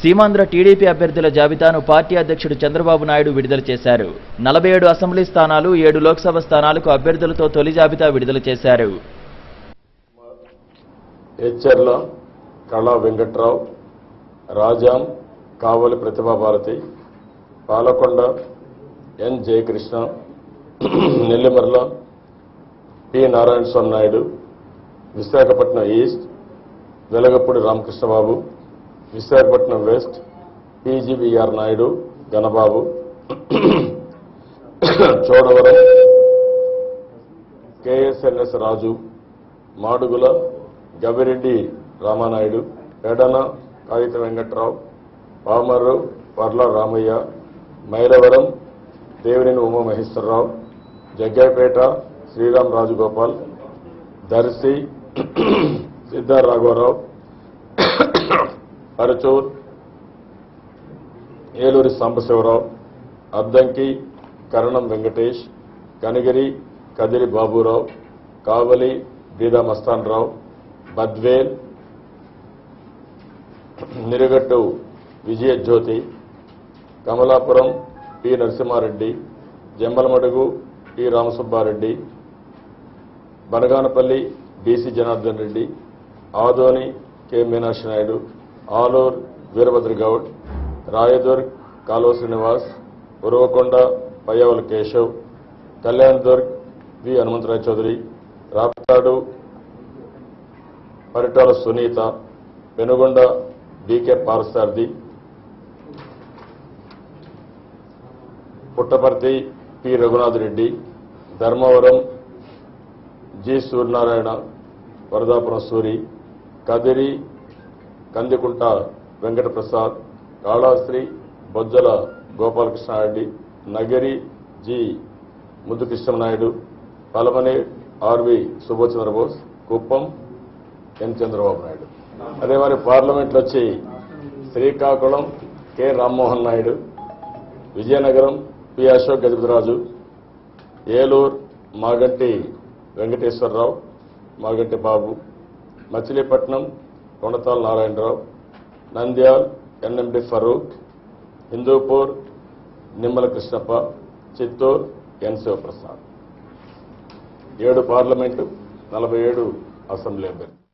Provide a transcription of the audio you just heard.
Seemandhra TDP అభ్యర్థుల జాబితాను party అధ్యక్షుడు చంద్రబాబు నాయుడు విడుదల చేశారు. నలభై ఏడు అసెంబ్లీ స్థానాలు ఏడు లోక్సభ స్థానాలకు అభ్యర్థులతో తొలి జాబితా విడుదల చేశారు. హెచ్ఎర్ల Kala Venkatrao Rajam Kavali Pratibha Bharati Palakonda N. Jayakrishna Nellimarla P. Narayana Swamy Naidu Visakhapatnam east Velagapudi Ramakrishna Babu Visakhapatnam west PGBR Naidu Ganababu Chodavaram KSNS Raju Madugula Gavireddy Ramanaidu ఎడన Kagitha Venkatrao Pamarru Varla Ramaiah Mylavaram Devineni Umamaheswara Rao Jaggapeta Sriram Rajagopal Darsi సిద్ధార్ రాఘవరావు అరచూర్ Eluri Sambasivarao Addanki Karanam Venkatesh Kanigiri Kadiri Baburao Kavali Beeda Mastan Rao Badvel Niragattu Vijayajyothi Kamalapuram P Narasimha Reddy Jammalamadugu P Ramasubba Reddy Banaganapalle BC Janardhan Reddy Adoni K Meenakshi Naidu Alur Veerabhadra Goud Rayadurg Kalava Srinivas Uravakonda Payyavula Keshav Kalyandurg V Hanumantharay Chowdary Raptadu Paritala Sunitha Penukonda BK Parthasarathy Puttaparthi P Raghunath Reddy Dharmavaram G Suryanarayana Varadapuram Suri Kadiri Kandikunta Venkataprasad Kalashri Bojjala Gopalakrishna Reddy Nagari G. Muddukrishna Naidu Palamaner RV Subhash Chandrabose Kuppam N. Chandrababu Naidu అదే మరి పార్లమెంట్లో వచ్చి Srikakulam K. Rammohan Naidu Vizianagaram P. Ashok Gajapathi Raju Eluru Maganti Venkateswara Rao Maganti Babu Machilipatnam కొండతాల Narayana Rao Nandyal NMD Farooq Hindupur Nimmala Krishnappa Chittoor N Sivaprasad. ఏడు parliament నలభై ఏడు assembly అభ్యర్థి